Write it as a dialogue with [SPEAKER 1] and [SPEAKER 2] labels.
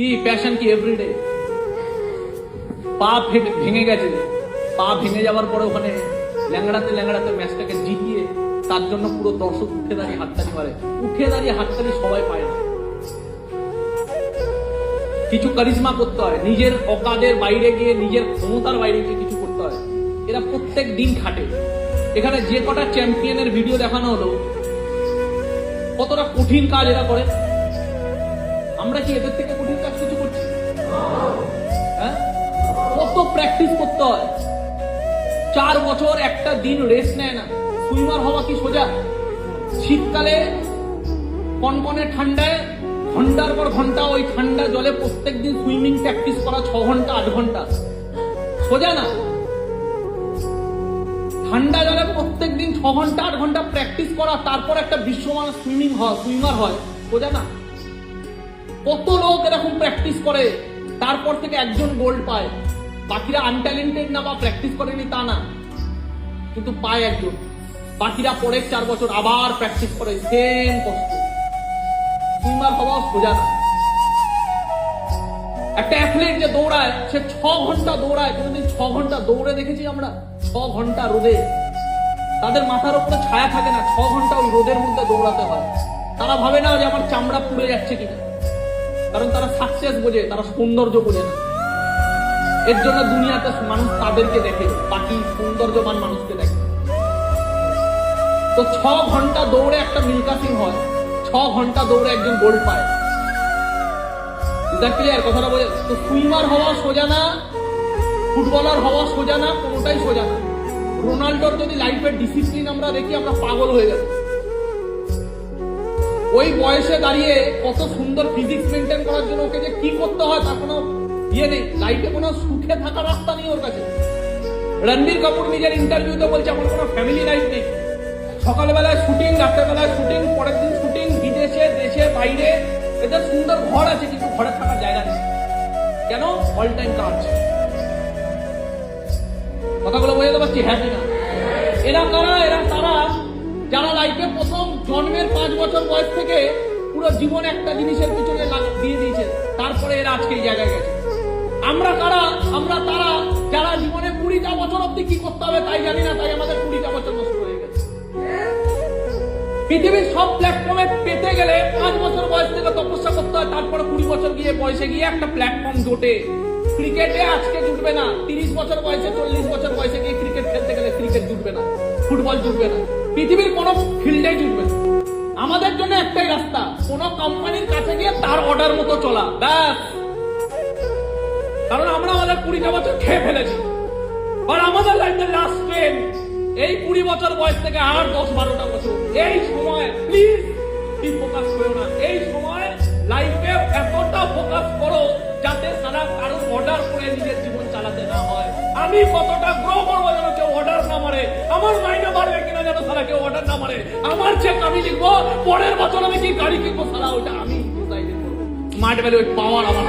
[SPEAKER 1] কি প্যাশন কি এভরিডে পা ভেঙে গেছে। পা ভেঙে যাওয়ার পরে ওখানে ল্যাংড়াতে ল্যাংড়াতে ম্যাচটাকে জিতিয়ে তার জন্য পুরো দর্শক উঠে দাঁড়িয়ে হাততালি মারে। উঠে দাঁড়িয়ে হাততালি সবাই পায় না। কিছু কারিজমা করতে হয়। নিজের অকাদের বাইরে গিয়ে, নিজের ক্ষমতার বাইরে গিয়ে কিছু করতে হয়। এরা প্রত্যেক দিন খাটে। এখানে যে কটা চ্যাম্পিয়নের ভিডিও দেখানো হলো, কতটা কঠিন কাজ এরা করে? আমরা কি এদের থেকে কঠিন কাজ কিছু করছি? হ্যাঁ? কত প্র্যাকটিস করতে হয়? চার বছর একটা দিন রেস্ট নেয় না। সুইমার হওয়া কি সোজা? শীতকালে কনকনে ঠান্ডায়, ঘণ্টার পর ঘণ্টা ওই ঠান্ডা জলে প্রত্যেকদিন সুইমিং প্র্যাকটিস করা ছ ঘণ্টা, আট ঘণ্টা। সোজা না? ঠান্ডা জলে প্রত্যেক দিন ছ ঘণ্টা, আট ঘণ্টা প্র্যাকটিস করা, তারপর একটা বিশ্বমান সুইমিং হয়, সুইমার হয়। সোজা না? কত লোক এরকম প্র্যাকটিস করে, তারপর থেকে একজন গোল্ড পায়। বাকিরা আনট্যালেন্টেড না বা প্র্যাকটিস করেনি তা না। কিন্তু পায় একজন। বাকিরা পরের চার বছর আবার প্র্যাকটিস করে সেম কষ্ট সুইমার হওয়া সোজা না। একটা অ্যাথলেট যে দৌড়ায়, সে ছ ঘণ্টা দৌড়ায়। কোনোদিন ছ ঘণ্টা দৌড়ে দেখেছি আমরা, ছ ঘণ্টা রোদে। তাদের মাথার উপরে ছায়া থাকে না, ছ ঘণ্টা ওই রোদের মধ্যে দৌড়াতে হয়। তারা ভাবে না যে আমার চামড়া পুড়ে যাচ্ছে কিনা। কারণ তারা সাকসেস বোঝে, তারা সৌন্দর্য বোঝে না। এর জন্য দুনিয়াতে মানুষ তাদেরকে দেখে, বাকি সৌন্দর্যবান মানুষকে দেখে। তো ছ ঘণ্টা দৌড়ে একটা মিল্কা সিং হয়, ছ ঘণ্টা দৌড়ে একজন গোল্ড পায়। বুঝতে ক্লিয়ার কথাটা বোঝে? তো সুইমার হওয়া সোজা না, ফুটবলার হওয়া সোজা না, কোনোটাই সোজা না। রোনাল্ডোর যদি লাইফের ডিসিপ্লিন আমরা দেখি, আমরা পাগল হয়ে যাব। ওই বয়সে দাঁড়িয়ে কত সুন্দর ফিজিক্স মেনটেন করার জন্য ওকে যে কি করতে হয় তার কোনো ইয়ে নেই। লাইফে কোনো সুখে থাকার রাস্তা নেই ওর কাছে। রণবীর কাপুর নিজের ইন্টারভিউতে বলছে, আমার কোনো ফ্যামিলি লাইফ নেই। সকালবেলায় শুটিং রাত্রেবেলায় শুটিং পরের দিন শুটিং বিদেশে, দেশে, বাইরে। এদের সুন্দর ঘর আছে, কিন্তু ঘরে থাকার জায়গা নেই। কেন? অল টাইম কাজ। কথাগুলো বোঝাতে পারছি? হ্যাঁ কিনা এরা কারা? এরা তারা যারা লাইফে প্রথম জন্মের পাঁচ বছর বয়স থেকে পুরো জীবন একটা জিনিসের পিছনে দিয়ে দিয়েছে, তারপরে এরা আজকে এই জায়গায় গেছে। আমরা কারা? আমরা তারা যারা জীবনে কুড়িটা বছর অব্দি কি করতে হবে তাই জানি না, তাই আমাদের কুড়িটা বছর নষ্ট হয়ে গেছে। পৃথিবীর সব প্ল্যাটফর্মে পেতে গেলে পাঁচ বছর বয়স থেকে তপস্যা করতে হয়, তারপরে কুড়ি বছর গিয়ে বয়সে গিয়ে একটা প্ল্যাটফর্ম জোটে। ক্রিকেটে আজকে জুটবে না, তিরিশ বছর বয়সে চল্লিশ বছর বয়সে গিয়ে ক্রিকেট খেলতে গেলে ক্রিকেট জুটবে না, ফুটবল জুটবে না। পৃথিবীর কোনো ফিল্ডে ঢুকবে আমাদের জন্য একটাই রাস্তা, কোন কোম্পানির কাছে গিয়ে তার অর্ডার মতো চলা। ব্যাস। কারণ আমরা আমাদের কুড়িটা বছর খেয়ে ফেলেছি। আর আমাদের লাইফের লাস্ট ট্রেন এই কুড়ি বছর বয়স থেকে আর দশ বারোটা বছর। এই সময় প্লিজ ফোকাস করো না। এই সময় লাইফে এতটা ফোকাস করো যাতে সারা কারও অর্ডার করে নিজের জীবন আমি কতটা গ্রো করব যেন কেউ অর্ডার না মারে? আমার মাইনে বাড়বে কিনা যেন সারা কেউ অর্ডার না মারে? আমার চেক আমি লিখব পরের বছর আমি কি গাড়ি কিনবো সারা ওটা আমি মাঠ ভ্যালু পাওয়ার আমার